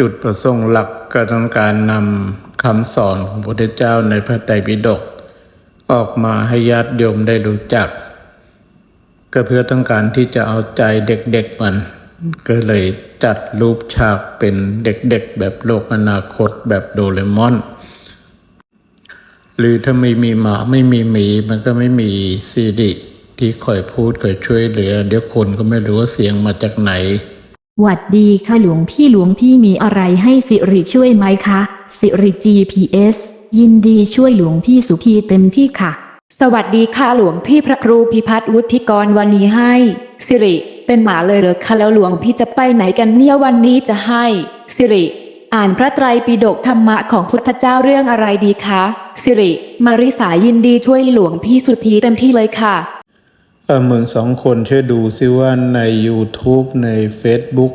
จุดประสงค์หลักก็ต้องการนำคำสอนของพระพุทธเจ้าในพระไตรปิฎกออกมาให้ญาติโยมได้รู้จัก ก็เพื่อต้องการที่จะเอาใจเด็กๆมัน ก็เลยจัดรูปฉากเป็นเด็กๆ แบบโลกอนาคตแบบโดเรมอน หรือถ้าไม่มีหมาไม่มีหมีมันก็ไม่มีซีดิที่คอยพูดคอยช่วยเหลือ เดี๋ยวคนก็ไม่รู้ว่าเสียงมาจากไหน หวัดดีค่ะหลวงพี่หลวงพี่มีอะไรให้สิริช่วยไหมคะ สิริ GPS ยินดีช่วยหลวงพี่สุขีเต็มที่ค่ะ สวัสดีค่ะหลวงพี่พระครูพิพัฒน์วุฒิกรวันนี้ให้ สิริ เป็นหมาเลยเหรอคะแล้วหลวงพี่จะไปไหนกันเนี่ยวันนี้จะให้ สิริ อ่านพระไตรปิฎกธรรมะของพุทธเจ้าเรื่องอะไรดีคะ สิริ มาริสายินดีช่วยหลวงพี่สุธีเต็มที่เลยค่ะ มึงสองคนช่วยดูซิว่าใน YouTube ใน Facebook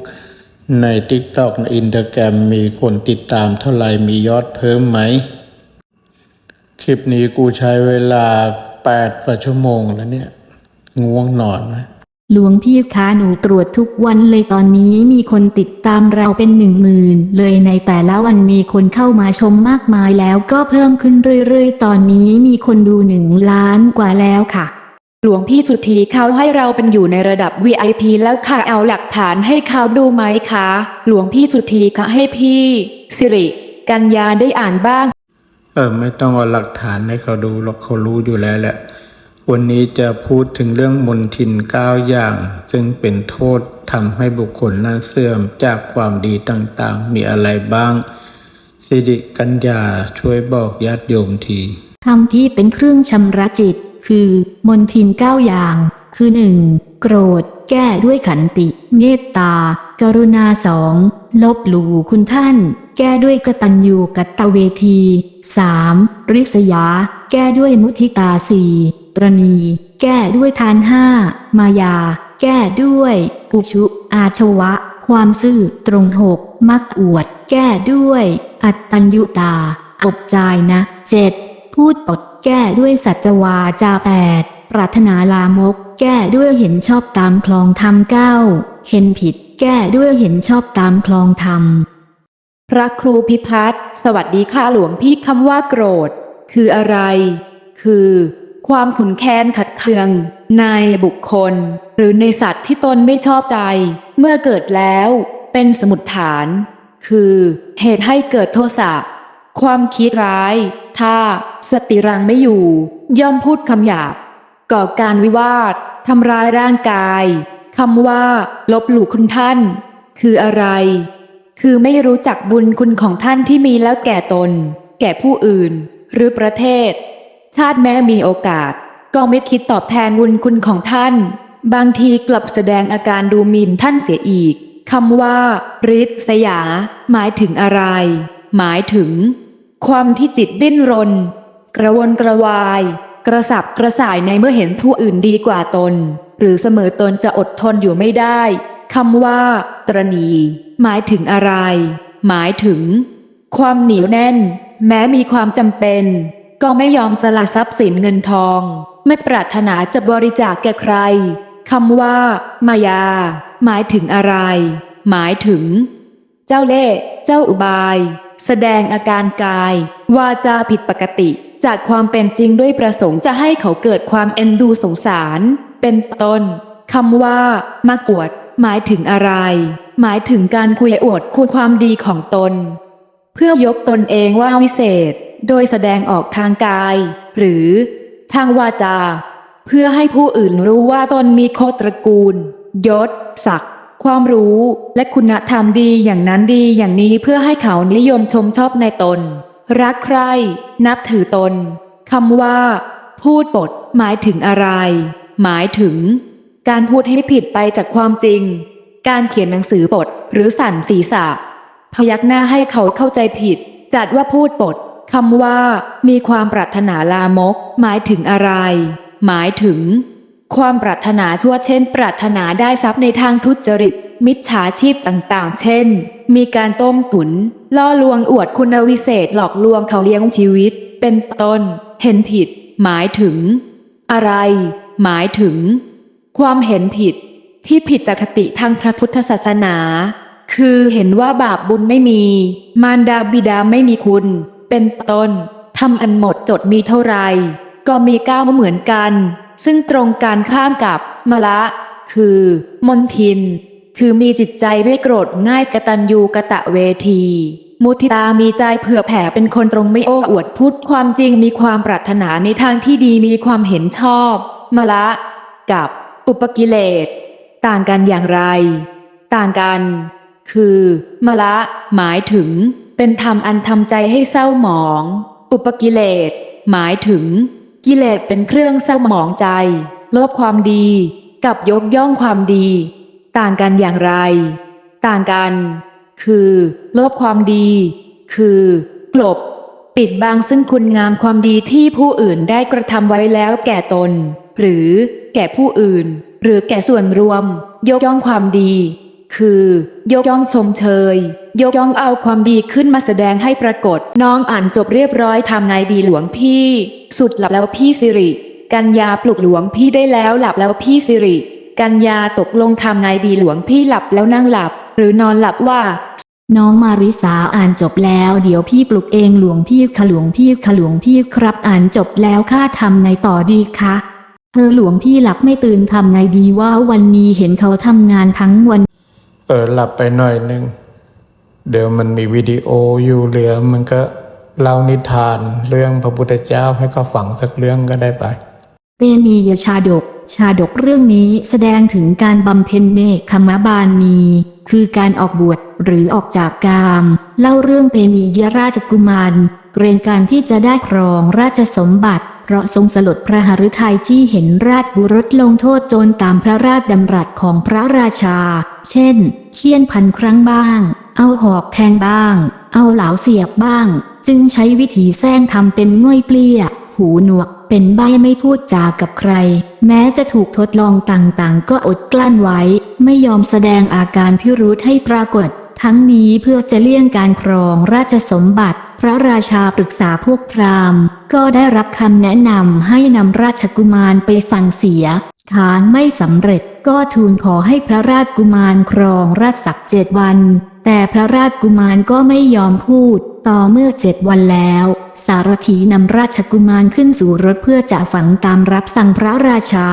ใน TikTok ใน Instagram มีคนติดตามเท่าไหร่มียอดเพิ่มไหม คลิปนี้กูใช้เวลา8กว่าชั่วโมงแล้วเนี่ย ง่วงนอนไหมหลวงพี่คะหนูตรวจทุกวันเลยตอนนี้มีคนติดตามเราเป็นหนึ่งหมื่นเลยในแต่ละวันมีคนเข้ามาชมมากมายแล้วก็เพิ่มขึ้นเรื่อยๆ ตอนนี้มีคนดูหนึ่งล้านกว่าแล้วค่ะ หลวงพี่สุธีเขาให้เราเป็นอยู่ในระดับ VIP แล้วค่ะเอาหลักฐานให้เขาดูไหมคะ หลวงพี่สุธีคะให้พี่ สิริ กัญญาได้อ่านบ้าง เออไม่ต้องเอาหลักฐานให้เขาดูหรอกเขารู้อยู่แล้วแหละ วันนี้จะพูดถึงเรื่องมนทินเก้าอย่าง ซึ่งเป็นโทษทำให้บุคคลน่าเสื่อมจากความดีต่างๆ มีอะไรบ้าง สิริกัญญาช่วยบอกญาติโยมทีคำที่เป็นเครื่องชำระจิต คือ มนทินเก้าอย่าง คือหนึ่งโกรธ แก้ด้วยขันติ เมตตา กรุณาสอง ลบหลู่คุณท่าน แก้ด้วยกตัญญูกตเวทีสามริษยา แก้ด้วยมุทิตาสี่ตรณี แก้ด้วยทานห้ามายา แก้ด้วย อุชุ อาชวะ ความซื่อตรงหกมักอวด แก้ด้วย อัตตัญญุตา อบใจายนะเจ็ดพูดปด แก้ด้วยสัจวาจาแปดปรารถนาลามก แก้ด้วยเห็นชอบตามคลองธรรมเก้าเห็นผิด แก้ด้วยเห็นชอบตามคลองธรรม พระครูพิพัฒน์สวัสดีค่ะหลวงพี่คำว่าโกรธ คืออะไร คือ ความขุนแค้นขัดเคือง ในบุคคล หรือในสัตว์ที่ตนไม่ชอบใจ เมื่อเกิดแล้ว เป็นสมุดฐาน คือ เหตุให้เกิดโทสะ ความคิดร้าย ถ้าสติรังไม่อยู่ ย่อมพูดคำหยาบ ก่อการวิวาททำร้ายร่างกายคำว่า ลบหลู่คุณท่าน คืออะไร คือไม่รู้จักบุญคุณของท่านที่มีแล้วแก่ตน แก่ผู้อื่น หรือประเทศ ชาติแม้มีโอกาส ก็ไม่คิดตอบแทนบุญคุณของท่าน บางทีกลับแสดงอาการดูหมิ่นท่านเสียอีกคำว่าริษยา หมายถึงอะไร หมายถึง ความที่จิตดิ้นรน กระวนกระวาย กระสับกระส่ายในเมื่อเห็นผู้อื่นดีกว่าตน หรือเสมอตนจะอดทนอยู่ไม่ได้คำว่า ตรณี หมายถึงอะไร หมายถึง ความเหนียวแน่น แม้มีความจำเป็น ก็ไม่ยอมสละทรัพย์สินเงินทอง ไม่ปรารถนาจะบริจาคแก่ใครคำว่า มายา หมายถึงอะไร หมายถึง เจ้าเล่ห์เจ้าอุบาย แสดงอาการกาย วาจาผิดปกติ จากความเป็นจริงด้วยประสงค์จะให้เขาเกิดความเอ็นดูสงสาร เป็นต้นคำว่ามาอวด หมายถึงอะไร หมายถึงการคุยอวดคุณความดีของตน เพื่อยกตนเองว่าวิเศษ โดยแสดงออกทางกาย หรือ ทางวาจา เพื่อให้ผู้อื่นรู้ว่าตนมีโคตรกูล ยศศักดิ์ ความรู้และคุณธรรมดีอย่างนั้นดีอย่างนี้เพื่อให้เขานิยมชมชอบในตน รักใคร่นับถือตนคำว่า พูดปด หมายถึงอะไร หมายถึง การพูดให้ผิดไปจากความจริง การเขียนหนังสือบทหรือสั่นศีรษะ พยักหน้าให้เขาเข้าใจผิด จัดว่าพูดปดคำว่า มีความปรารถนาลามก หมายถึงอะไร หมายถึง ความปรารถนาชั่วเช่น ปรารถนาได้ทรัพย์ในทางทุจริต มิจฉาชีพต่างๆ เช่น มีการต้มตุน ล่อลวงอวดคุณวิเศษหลอกลวงเขาเลี้ยงชีวิต เป็นต้น เห็นผิด หมายถึง อะไร หมายถึง ความเห็นผิด ที่ผิดจากคติทางพระพุทธศาสนา คือเห็นว่าบาปบุญไม่มี มารดาบิดาไม่มีคุณ เป็นต้นทำอันหมดจดมีเท่าไหรก็มีก้าวเหมือนกัน ซึ่งตรงการข้ามกับมละ คือมนทิน คือมีจิตใจไม่โกรธง่ายกตัญญูกะตะเวที มุทิตามีใจเผื่อแผ่เป็นคนตรงไม่โอ้อวดพูดความจริงมีความปรารถนาในทางที่ดีมีความเห็นชอบมละ กับอุปกิเลส ต่างกันอย่างไร ต่างกัน คือมละหมายถึงเป็นธรรมอันทำใจให้เศร้าหมอง อุปกิเลส หมายถึง กิเลสเป็นเครื่องเศร้าหมองใจลบความดี กับยกย่องความดี ต่างกันอย่างไร ต่างกัน คือลบความดี คือกลบ ปิดบังซึ่งคุณงามความดีที่ผู้อื่นได้กระทำไว้แล้วแก่ตน หรือแก่ผู้อื่น หรือแก่ส่วนรวม ยกย่องความดี คือ ยกย่องชมเชย ยกย่องเอาความดีขึ้นมาแสดงให้ปรากฏ น้องอ่านจบเรียบร้อยทำไงดีหลวงพี่ สุดหลับแล้วพี่สิริ กัญญาปลุกหลวงพี่ได้แล้วหลับแล้วพี่สิริ กัญญาตกลงทำไงดีหลวงพี่หลับแล้วนั่งหลับ หรือนอนหลับว่า น้องมาริสาอ่านจบแล้วเดี๋ยวพี่ปลุกเองหลวงพี่ขหลวงพี่ขหลวงพี่ครับอ่านจบแล้วข้าทำไงต่อดีคะเออหลวงพี่หลับไม่ตื่นทำไงดีว่าวันนี้เห็นเขาทำงานทั้งวัน เออหลับไปหน่อยหนึง เดี๋ยวมันมีวิดีโออยู่เหลือมันก็ เล่านิทานเรื่องพระพุทธเจ้าให้เขาฟังสักเรื่องก็ได้ไป เตมียชาดก ชาดกเรื่องนี้แสดงถึงการบำเพ็ญเนคขมบาลมี คือการออกบวชหรือออกจากกาม เล่าเรื่องเปมียราชกุมาร เกรงการที่จะได้ครองราชสมบัติ เพราะทรงสลดพระหฤทัยที่เห็นราชบุรสลงโทษโจรตามพระราชดำรัสของพระราชา เช่น เคี่ยนพันครั้งบ้าง เอาหอกแทงบ้าง เอาเหลาเสียบบ้าง จึงใช้วิธีแซงทำเป็นง่อยเปลี้ยหูหนวก เป็นใบไม่พูดจากับใคร แม้จะถูกทดลองต่างๆ ก็อดกลั้นไว้ ไม่ยอมแสดงอาการพิรุธให้ปรากฏ ทั้งนี้เพื่อจะเลี่ยงการครองราชสมบัติ พระราชาปรึกษาพวกพราหมณ์ ก็ได้รับคำแนะนำให้นำราชกุมารไปฟังเสียฐานไม่สำเร็จก็ทูลขอให้พระราชกุมารครองราชสักเจ็ดวัน แต่พระราชกุมารก็ไม่ยอมพูด ต่อเมื่อเจ็ดวันแล้ว สารถีนำราชกุมารขึ้นสู่รถเพื่อจะฝังตามรับสั่งพระราชา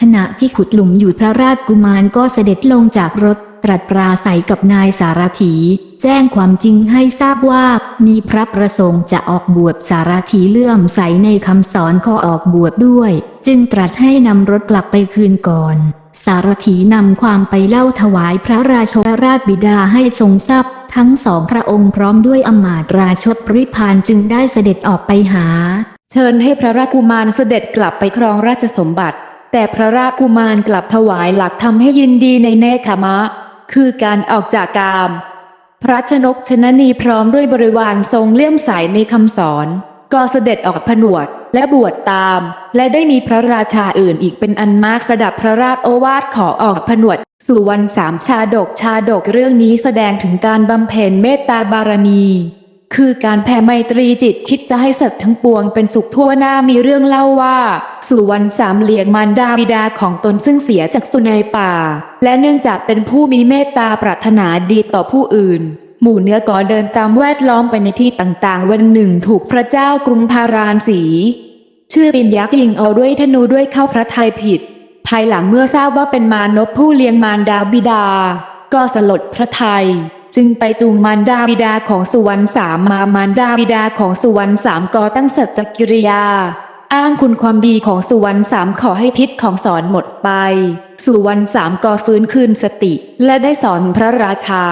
ขณะที่ขุดหลุมอยู่พระราชกุมารก็เสด็จลงจากรถตรัสปราศัยกับนายสารถี แจ้งความจริงให้ทราบว่า มีพระประสงค์จะออกบวชสารถีเลื่อมใสในคำสอนขอออกบวชด้วย จึงตรัสให้นำรถกลับไปคืนก่อน สารถีนำความไปเล่าถวายพระราชราชบิดาให้ทรงทราบทั้งสองพระองค์พร้อมด้วยอมาตราชบริพารจึงได้เสด็จออกไปหา เชิญให้พระราชกุมารเสด็จกลับไปครองราชสมบัติ แต่พระราชกุมารกลับถวายหลักทำให้ยินดีในเนคขมะ คือการออกจากกาม พระชนกชนนีพร้อมด้วยบริวารทรงเลื่อมใสในคำสอน ก็เสด็จออกผนวด และบวชตาม และได้มีพระราชาอื่นอีกเป็นอันมากสดับพระราชโอวาทขอออกผนวด สู่วันสามชาดกชาดกเรื่องนี้แสดงถึงการบำเพ็ญเมตตาบารมี คือการแผ่ไมตรีจิตคิดจะให้สัตว์ทั้งปวงเป็นสุขทั่วหน้ามีเรื่องเล่าว่าสู่วันสามเหลียงมารดาบิดาของตนซึ่งเสียจากสุนัยป่า และเนื่องจากเป็นผู้มีเมตตาปรารถนาดีต่อผู้อื่น หมู่เนื้อก่อเดินตามแวดล้อมไปในที่ต่างๆ วันหนึ่งถูกพระเจ้ากรุงพารานสี ชื่อปินยักษ์ยิงเอาด้วยธนูด้วยเข้าพระทัยผิด ภายหลังเมื่อทราบว่าเป็นมานพผู้เลี้ยงมารดาบิดา ก็สลดพระทัยจึงไปจูงมารดาบิดาของสุวรรณสามมามารดาบิดาของสุวรรณสามก่อตั้งสัจจกิริยา อ้างคุณความดีของสุวรรณสามขอให้พิษของสอนหมดไป สุวรรณสามก่อฟื้นคืนสติ และได้สอนพระราชา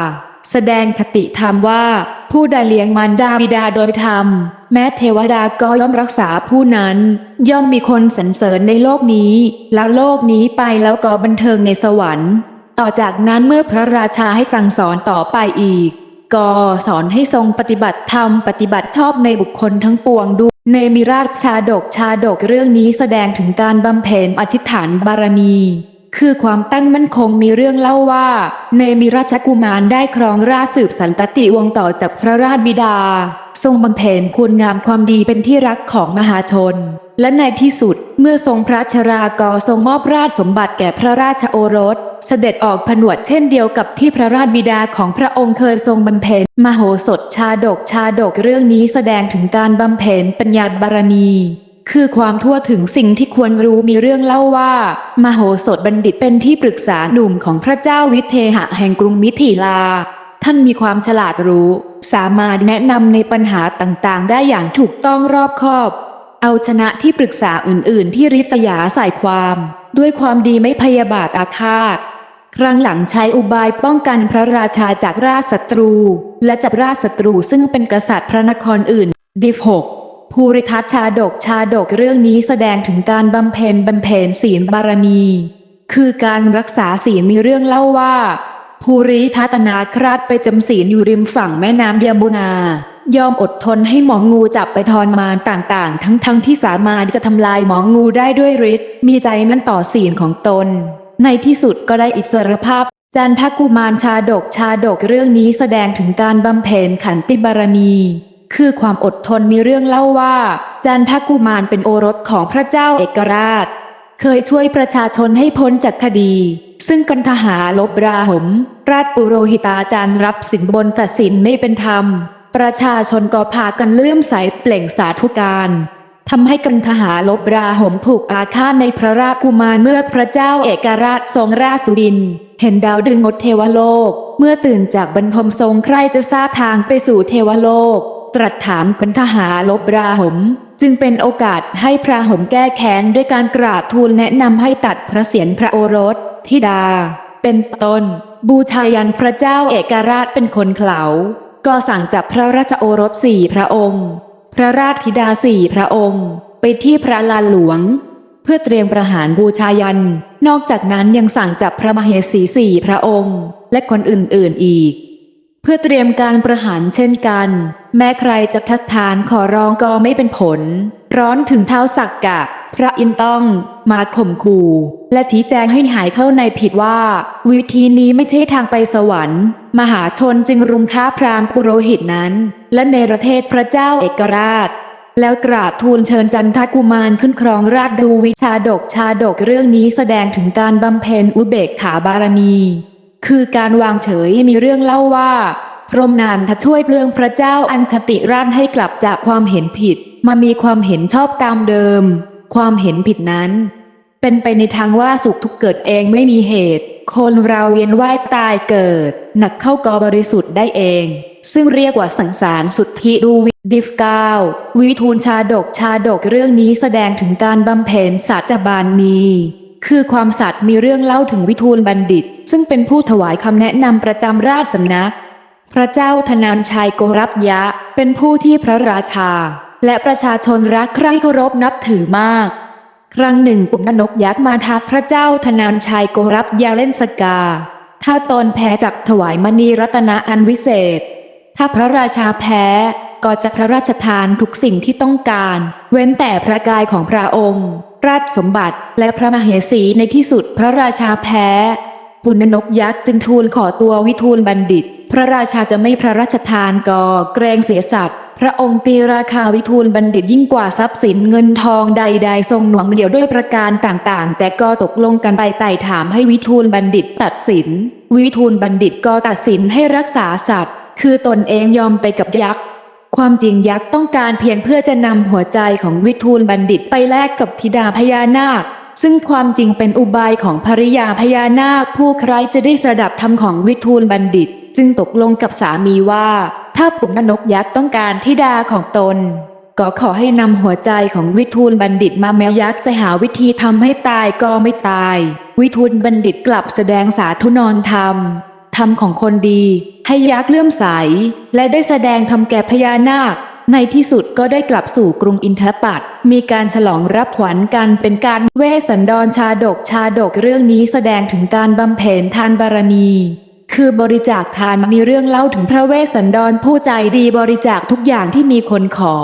แสดงคติธรรมว่า ผู้ใดเลี้ยงมารดาบิดาโดยธรรม แม้เทวดาก็ย่อมรักษาผู้นั้น ย่อมมีคนสรรเสริญในโลกนี้ แล้วโลกนี้ไปแล้วก็บันเทิงในสวรรค์ ต่อจากนั้นเมื่อพระราชาให้สั่งสอนต่อไปอีกก็สอนให้ทรงปฏิบัติธรรมปฏิบัติชอบในบุคคลทั้งปวงด้วยเนมิราชชาดกชาดกเรื่องนี้แสดงถึงการบำเพ็ญอธิษฐานบารมี คือความตั้งมั่นคงมีเรื่องเล่าว่า เนมิราชกุมารได้ครองราชสืบสันตติวงศ์ต่อจากพระราชบิดา ทรงบำเพ็ญคุณงามความดีเป็นที่รักของมหาชน และในที่สุดเมื่อทรงพระชรากรทรงมอบราชสมบัติแก่พระราชโอรส เสด็จออกผนวดเช่นเดียวกับที่พระราชบิดาของพระองค์เคยทรงบำเพ็ญมโหสถชาดกชาดกเรื่องนี้แสดงถึงการบำเพ็ญปัญญาบารมี คือความทั่วถึงสิ่งที่ควรรู้มีเรื่องเล่าว่า มโหสถบัณฑิตเป็นที่ปรึกษาหนุ่มของพระเจ้าวิเทหะแห่งกรุงมิถิลา ท่านมีความฉลาดรู้ สามารถแนะนำในปัญหาต่างๆ ได้อย่างถูกต้องรอบคอบ เอาชนะที่ปรึกษาอื่นๆ ที่ริษยาใส่ความ ด้วยความดีไม่พยาบาทอาฆาตครั้งหลังใช้อุบายป้องกันพระราชาจากราชศัตรู และจับราชศัตรูซึ่งเป็นกษัตริย์พระนครอื่น ดิฟหก ภูริทัศน์ชาดกชาดกเรื่องนี้แสดงถึงการบำเพ็ญบำเพ็ญศีลบารมี คือการรักษาศีลมีเรื่องเล่าว่า ภูริทัตนาคราชไปจำศีลอยู่ริมฝั่งแม่น้ำยมุนา ยอมอดทนให้หมองูจับไปทรมานต่างๆ ทั้งๆที่สามารถจะทำลายหมองูได้ด้วยฤทธิ์มีใจมั่นต่อศีลของตน ในที่สุดก็ได้อิสรภาพ จันทกุมารชาดกชาดกเรื่องนี้แสดงถึงการบำเพ็ญขันติบารมี คือความอดทนมีเรื่องเล่าว่า จันทกุมารเป็นโอรสของพระเจ้าเอกราช เคยช่วยประชาชนให้พ้นจากคดี ซึ่งกันทหารลบราหม ราชปุโรหิตาจารย์รับสินบนตัดสินไม่เป็นธรรม ประชาชนก็พากันเลื่อมใสเปล่งสาธุการทำให้กันทหารลบราหมผูกอาฆาตในพระราชกุมารเมื่อพระเจ้าเอกราชทรงราชสุบิน เห็นดาวดึงงดเทวโลก เมื่อตื่นจากบรรทมทรงใครจะทราบทางไปสู่เทวโลก ตรัสถามกันทหารลบราหม จึงเป็นโอกาสให้พระหมแก้แค้นด้วยการกราบทูลแนะนำให้ตัดพระเศียรพระโอรสธิดา เป็นต้น บูชายันพระเจ้าเอกราชเป็นคนเขลาก็สั่งจับพระราชโอรสสี่พระองค์ พระราชธิดาสี่พระองค์ ไปที่พระลานหลวง เพื่อเตรียมประหารบูชายัน นอกจากนั้นยังสั่งจับพระมเหสีสี่พระองค์ และคนอื่นๆอีก เพื่อเตรียมการประหารเช่นกัน แม้ใครจะทัดทานขอร้องก็ไม่เป็นผล ร้อนถึงเท้าสักกะ พระอินทร์ต้องมาข่มขู่และชี้แจงให้หายเข้าในผิดว่า วิธีนี้ไม่ใช่ทางไปสวรรค์ มหาชนจึงรุมฆ่าพราหมณ์ปุโรหิตนั้น และในประเทศพระเจ้าเอกราช แล้วกราบทูลเชิญจันทกุมารขึ้นครองราชดูวิชาดกชาดกเรื่องนี้แสดงถึงการบำเพ็ญอุเบกขาบารมี คือการวางเฉยมีเรื่องเล่าว่า พรหมนานทช่วยเปลืองพระเจ้าอันคติราชให้กลับจากความเห็นผิด มามีความเห็นชอบตามเดิม ความเห็นผิดนั้น เป็นไปในทางว่าสุขทุกเกิดเองไม่มีเหตุ คนเราเวียนว่ายตายเกิด หนักเข้ากอบริสุทธิ์ได้เอง ซึ่งเรียกว่าสังสารสุทธิดูวิดิฟกาววิทูลชาดกชาดกเรื่องนี้แสดงถึงการบำเพ็ญสัจบานมี คือความสัตย์มีเรื่องเล่าถึงวิทูลบัณฑิต ซึ่งเป็นผู้ถวายคำแนะนำประจำราชสำนัก พระเจ้าธนานชัยโกรับยะ เป็นผู้ที่พระราชา และประชาชนรักใคร่เคารพนับถือมาก ครั้งหนึ่งปุณนกยักษ์มาทักพระเจ้าธนานชัยโกรับยาเล่นสกา ถ้าตนแพ้จักถวายมณีรัตนะอันวิเศษ ถ้าพระราชาแพ้ก็จะพระราชทานทุกสิ่งที่ต้องการ เว้นแต่พระกายของพระองค์ ราชสมบัติและพระมเหสีในที่สุดพระราชาแพ้ปุณนกยักษ์จึงทูลขอตัววิทูลบัณฑิต พระราชาจะไม่พระราชทานก่อเกรงเสียสัตว์ พระองค์ตีราคาวิทูลบัณฑิตยิ่งกว่าทรัพย์สินเงินทองใดๆ ทรงหน่วงเหนียวด้วยประการต่างๆ แต่ก็ตกลงกันไปไต่ถามให้วิทูลบัณฑิตตัดสิน วิทูลบัณฑิตก็ตัดสินให้รักษาสัตว์ คือตนเองยอมไปกับยักษ์ ความจริงยักษ์ต้องการเพียงเพื่อจะนำหัวใจของวิทูลบัณฑิตไปแลกกับธิดาพญานาค ซึ่งความจริงเป็นอุบายของภริยาพญานาค ผู้ใครจะได้สดับธรรมของวิทูลบัณฑิต จึงตกลงกับสามีว่า ถ้าปุณนกยักษ์ต้องการธิดาของตน ก็ขอให้นำหัวใจของวิทูลบัณฑิตมาแม้ยักษ์จะหาวิธีทำให้ตายก็ไม่ตาย วิทูลบัณฑิตกลับแสดงสาธุนอนธรรม รมของคนดี ให้ยักษ์เลื่อมใส และได้แสดงธรรมแก่พญานาค ในที่สุดก็ได้กลับสู่กรุงอินทปัตมีการฉลองรับขวัญกันเป็นการเวสสันดรชาดกชาดกเรื่องนี้แสดงถึงการบำเพ็ญทานบารมีคือบริจาคทานมีเรื่องเล่าถึงพระเวสสันดรผู้ใจดีบริจาคทุกอย่างที่มีคนขอ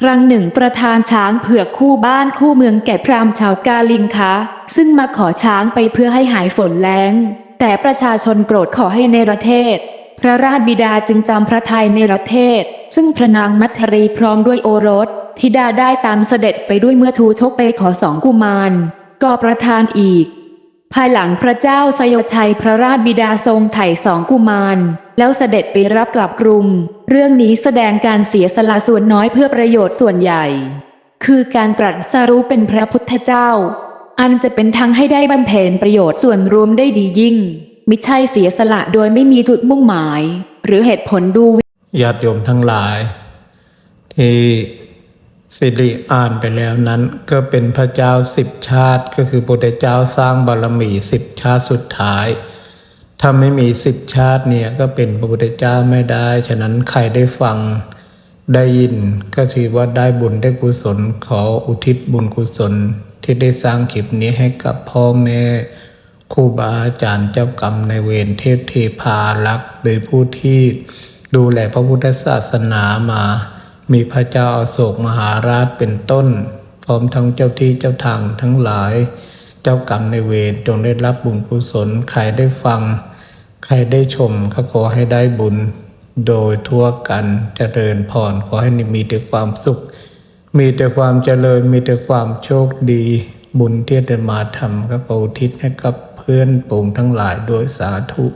ครั้งหนึ่งประธานช้างเผือกคู่บ้านคู่เมืองแก่พราหมณ์ชาวกาลิงคะ ซึ่งมาขอช้างไปเพื่อให้หายฝนแล้ง แต่ประชาชนโกรธขอให้ในประเทศ พระราชบิดาจึงจำพระทัยในประเทศ ซึ่งพระนางมัทรีพร้อมด้วยโอรสธิดาได้ตามเสด็จไปด้วยเมื่อทูชกไปขอสองกุมาร ก็ประทานอีก ภายหลังพระเจ้าสยชัยพระราชบิดาทรงไถ่สองกุมาร แล้วเสด็จไปรับกลับกรุง เรื่องนี้แสดงการเสียสละส่วนน้อยเพื่อประโยชน์ส่วนใหญ่ คือการตรัสรู้เป็นพระพุทธเจ้า อันจะเป็นทางให้ได้บรรเพ็ญประโยชน์ส่วนรวมได้ดียิ่ง มิใช่เสียสละโดยไม่มีจุดมุ่งหมาย หรือเหตุผลดูญาติโยมทั้งหลาย ที่สิริอ่านไปแล้วนั้น ก็เป็นพระเจ้าสิบชาติ ก็คือพระพุทธเจ้าสร้างบารมีสิบชาติสุดท้าย ถ้าไม่มีสิบชาติเนี่ยก็เป็นพระพุทธเจ้าไม่ได้ ฉะนั้นใครได้ฟังได้ยินก็ถือว่าได้บุญได้กุศลขออุทิศบุญกุศล ที่ได้สร้างคลิปนี้ให้กับพ่อแม่ครูบาอาจารย์เจ้ากรรมในเวรเทพเทพารักษ์หรือผู้ที่ดูแลพระพุทธศาสนามา มีพระเจ้าอาโศกมหาราชเป็นต้น พร้อมทั้งเจ้าที่เจ้าทางทั้งหลาย เจ้ากรรมในเวรจงได้รับบุญกุศลใครได้ฟัง ใครได้ชมก็ขอให้ได้บุญ โดยทั่วกันเจริญพรขอให้มีแต่ความสุข มีแต่ความเจริญมีแต่ความโชคดี บุญที่ได้มาทำก็ออุทิศให้กับเพื่อนปูงทั้งหลายโดยสาธุ